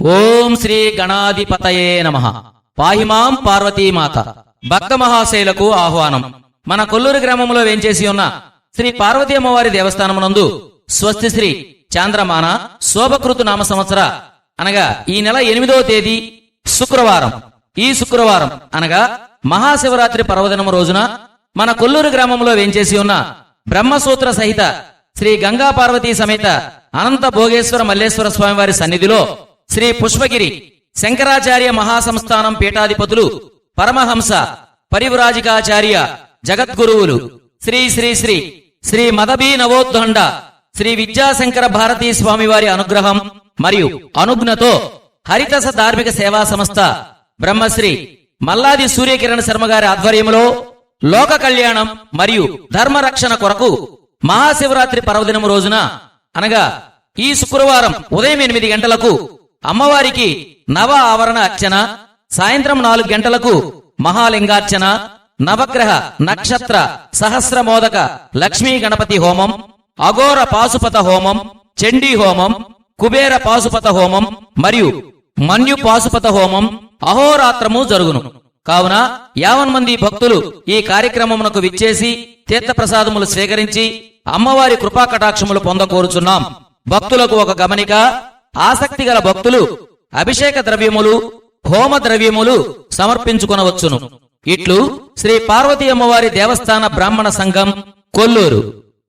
ఓం శ్రీ గణాధిపతయే నమ. పాహిమాం పార్వతీమాత భక్త మహాశైలకు ఆహ్వానం. మన కొల్లూరు గ్రామంలో వేంచేసి ఉన్న శ్రీ పార్వతీ అమ్మవారి దేవస్థానమునందు స్వస్తి శ్రీ చాంద్రమాన శోభకృతు నామ సంవత్సర అనగా ఈ నెల ఎనిమిదవ తేదీ శుక్రవారం. ఈ శుక్రవారం అనగా మహాశివరాత్రి పర్వదినము రోజున మన కొల్లూరు గ్రామంలో వేంచేసి ఉన్న బ్రహ్మసూత్ర సహిత శ్రీ గంగా పార్వతీ సమేత అనంత భోగేశ్వర మల్లేశ్వర స్వామివారి సన్నిధిలో శ్రీ పుష్పగిరి శంకరాచార్య మహాసంస్థానం పీఠాధిపతులు పరమహంస పరివ్రాజికాచార్య జగద్గురువులు శ్రీ శ్రీ శ్రీ శ్రీ మదబీ నవోద్దండ శ్రీ విద్యాశంకర భారతీ స్వామివారి అనుగ్రహం మరియు అనుజ్ఞతో హరితస ధార్మిక సేవా సంస్థ బ్రహ్మశ్రీ మల్లాది సూర్యకిరణ్ శర్మ గారి ఆధ్వర్యంలో లోక కళ్యాణం మరియు ధర్మరక్షణ కొరకు మహాశివరాత్రి పర్వదినం రోజున అనగా ఈ శుక్రవారం ఉదయం ఎనిమిది గంటలకు అమ్మవారికి నవ ఆవరణ అర్చన సాయంత్రం నాలుగు గంటలకు మహాలింగార్చన నవగ్రహ నక్షత్ర సహస్రమోదక లక్ష్మీ గణపతి హోమం అఘోర పాశుపత హోమం చండీ హోమం కుబేర పాశుపత హోమం మరియు మన్యు పాశుపత హోమం అహోరాత్రము జరుగును. కావున యావన్ మంది భక్తులు ఈ కార్యక్రమమునకు విచ్చేసి తీర్థప్రసాదములు స్వీకరించి అమ్మవారి కృపా కటాక్షములు పొందకోరుచున్నాం. భక్తులకు ఒక గమనిక ఆసక్తి గల భక్తులు అభిషేక ద్రవ్యములు హోమ ద్రవ్యములు సమర్పించుకొనవచ్చును. ఇట్లు శ్రీ పార్వతీ అమ్మవారి దేవస్థాన బ్రాహ్మణ సంఘం కొల్లూరు.